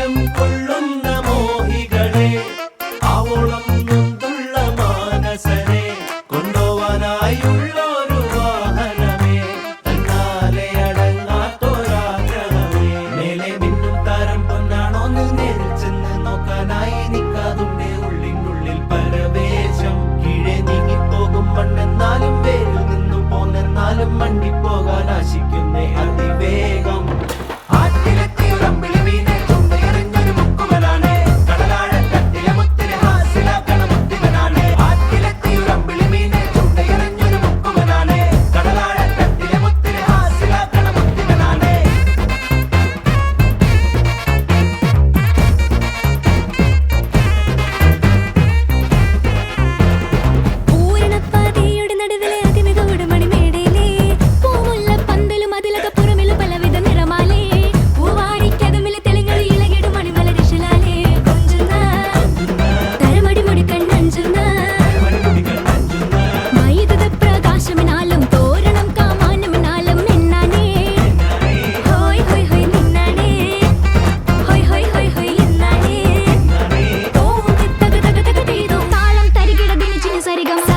அச்சம் கொள்ளும் Bigam.